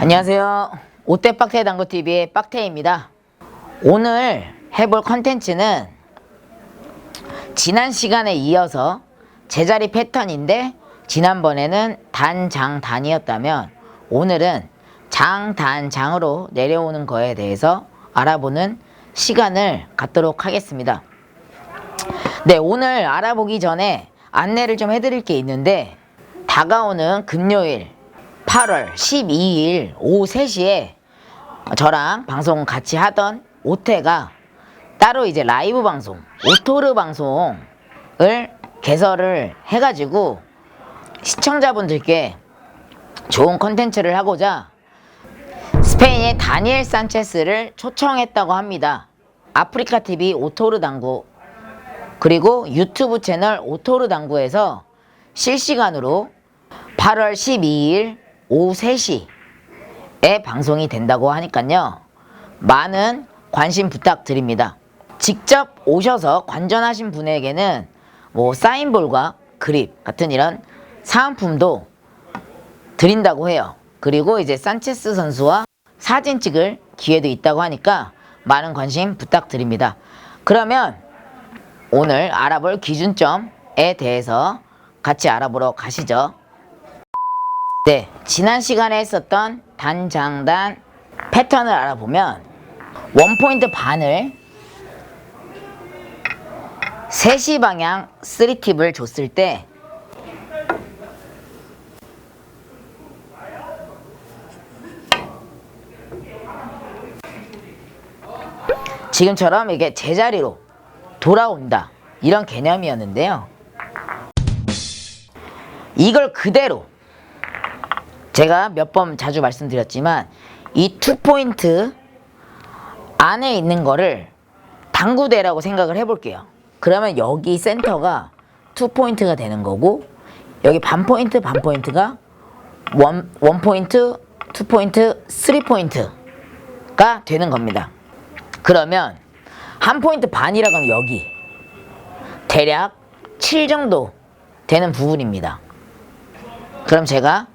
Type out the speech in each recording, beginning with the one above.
안녕하세요. 오떼 빡테 당구TV의 빡테입니다. 오늘 해볼 컨텐츠는 지난 시간에 이어서 제자리 패턴인데 지난번에는 단 장 단이었다면 오늘은 장 단 장으로 내려오는 거에 대해서 알아보는 시간을 갖도록 하겠습니다. 네, 오늘 알아보기 전에 안내를 좀 해드릴 게 있는데 다가오는 금요일 8월 12일 오후 3시에 저랑 방송 같이 하던 오태가 따로 이제 라이브 방송, 오토르 방송을 개설을 해가지고 시청자분들께 좋은 컨텐츠를 하고자 스페인의 다니엘 산체스를 초청했다고 합니다. 아프리카 TV 오토르 당구 그리고 유튜브 채널 오토르 당구에서 실시간으로 8월 12일 오후 3시에 방송이 된다고 하니까요. 많은 관심 부탁드립니다. 직접 오셔서 관전하신 분에게는 뭐 사인볼과 그립 같은 이런 사은품도 드린다고 해요. 그리고 이제 산체스 선수와 사진 찍을 기회도 있다고 하니까 많은 관심 부탁드립니다. 그러면 오늘 알아볼 기준점에 대해서 같이 알아보러 가시죠. 네, 지난 시간에 했었던 단장단 패턴을 알아보면 원포인트 반을 3시 방향 3팁을 줬을 때 지금처럼 이게 제자리로 돌아온다 이런 개념이었는데요. 이걸 그대로 제가 몇 번 자주 말씀드렸지만 이 투포인트 안에 있는 거를 당구대라고 생각을 해볼게요. 그러면 여기 센터가 투포인트가 되는 거고 여기 반포인트 반포인트가 원, 원포인트, 투포인트, 쓰리포인트가 되는 겁니다. 그러면 한 포인트 반이라고 하면 여기 대략 7 정도 되는 부분입니다. 그럼 제가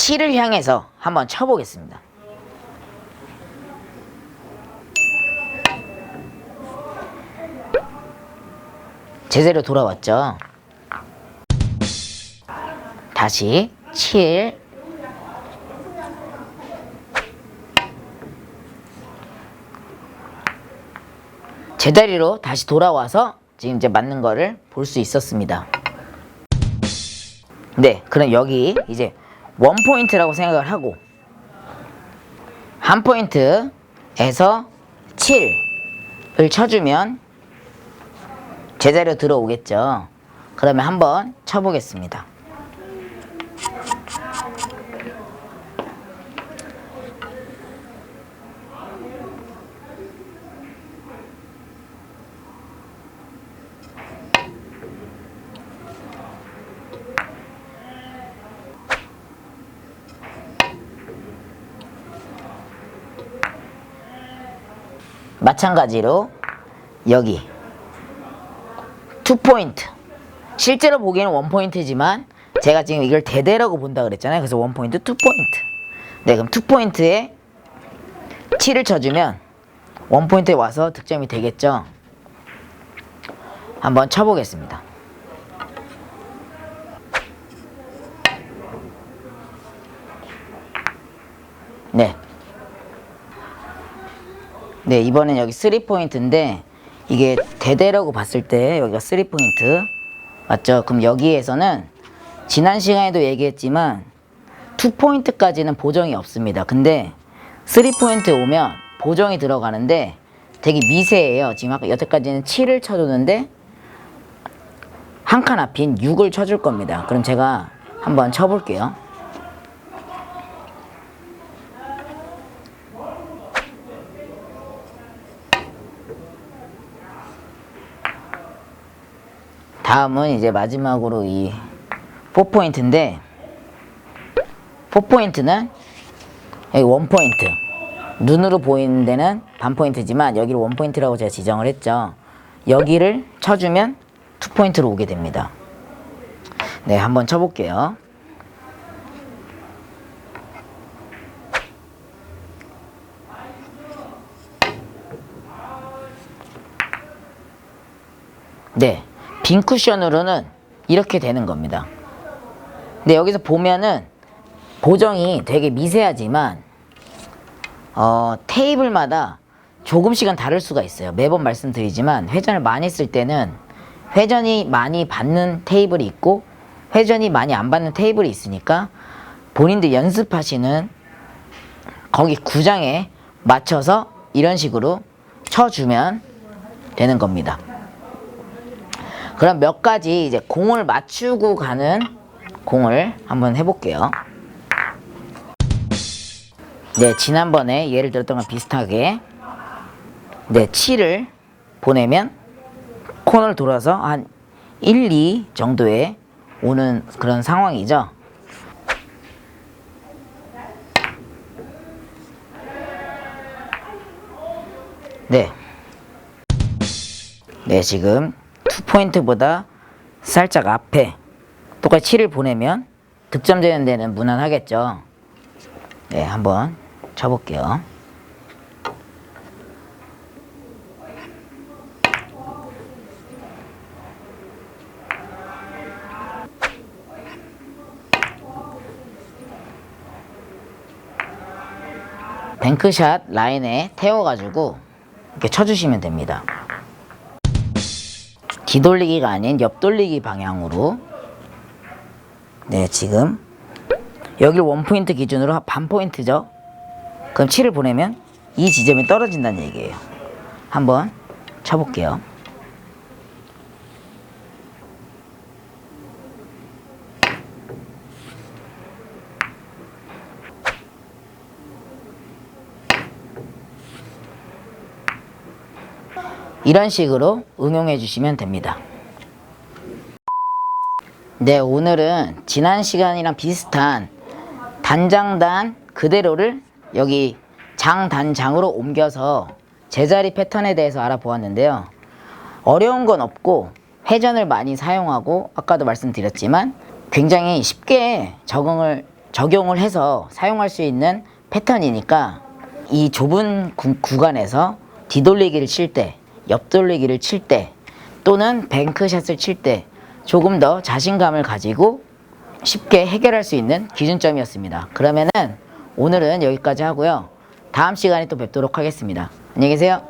7을 향해서 한번 쳐보겠습니다. 제대로 돌아왔죠. 다시 7 제자리로 다시 돌아와서 지금 이제 맞는 거를 볼 수 있었습니다. 네, 그럼 여기 이제 원 포인트라고 생각을 하고 한 포인트에서 7을 쳐주면 제자리로 들어오겠죠. 그러면 한번 쳐보겠습니다. 마찬가지로 여기. 투 포인트 실제로 보기에는 원 포인트지만 제가 지금 이걸 대대라고 본다 그랬잖아요. 그래서 원 포인트 투 포인트 네 그럼 투 포인트에 7을 쳐주면 원 포인트에 와서 득점이 되겠죠? 한번 쳐보겠습니다 네 네, 이번엔 여기 3포인트인데 이게 대대라고 봤을 때 여기가 3포인트 맞죠? 그럼 여기에서는 지난 시간에도 얘기했지만 2포인트까지는 보정이 없습니다. 근데 3포인트 오면 보정이 들어가는데 되게 미세해요. 지금 아까 여태까지는 7을 쳐줬는데 한 칸 앞인 6을 쳐줄 겁니다. 그럼 제가 한번 쳐볼게요. 다음은 이제 마지막으로 이 4포인트인데 4포인트는 여기 1포인트 눈으로 보이는 데는 반포인트지만 여기를 1포인트라고 제가 지정을 했죠. 여기를 쳐주면 2포인트로 오게 됩니다. 네 한번 쳐볼게요. 네. 빈 쿠션으로는 이렇게 되는 겁니다. 근데 여기서 보면은 보정이 되게 미세하지만 어, 테이블마다 조금씩은 다를 수가 있어요. 매번 말씀드리지만 회전을 많이 쓸 때는 회전이 많이 받는 테이블이 있고 회전이 많이 안 받는 테이블이 있으니까 본인들 연습하시는 거기 구장에 맞춰서 이런 식으로 쳐주면 되는 겁니다. 그럼 몇 가지 이제 공을 맞추고 가는 공을 한번 해볼게요. 네, 지난번에 예를 들었던 건 비슷하게 네, 7을 보내면 코너를 돌아서 한 1, 2 정도에 오는 그런 상황이죠. 네. 네, 지금 투 포인트보다 살짝 앞에 똑같이 7을 보내면 득점 되는 데는 무난하겠죠. 네, 한번 쳐볼게요. 뱅크샷 라인에 태워가지고 이렇게 쳐주시면 됩니다. 뒤돌리기가 아닌 옆돌리기 방향으로. 네 지금. 여기를 원포인트 기준으로 반 포인트죠? 그럼 7을 보내면 이 지점이 떨어진다는 얘기예요. 한번 쳐볼게요 이런 식으로 응용해 주시면 됩니다. 네, 오늘은 지난 시간이랑 비슷한 단장단 그대로를 여기 장단장으로 옮겨서 제자리 패턴에 대해서 알아보았는데요. 어려운 건 없고 회전을 많이 사용하고 아까도 말씀드렸지만 굉장히 쉽게 적응을 적용을 해서 사용할 수 있는 패턴이니까 이 좁은 구, 구간에서 뒤돌리기를 칠 때, 옆돌리기를 칠 때, 또는 뱅크샷을 칠 때 조금 더 자신감을 가지고 쉽게 해결할 수 있는 기준점이었습니다. 그러면은 오늘은 여기까지 하고요. 다음 시간에 또 뵙도록 하겠습니다. 안녕히 계세요.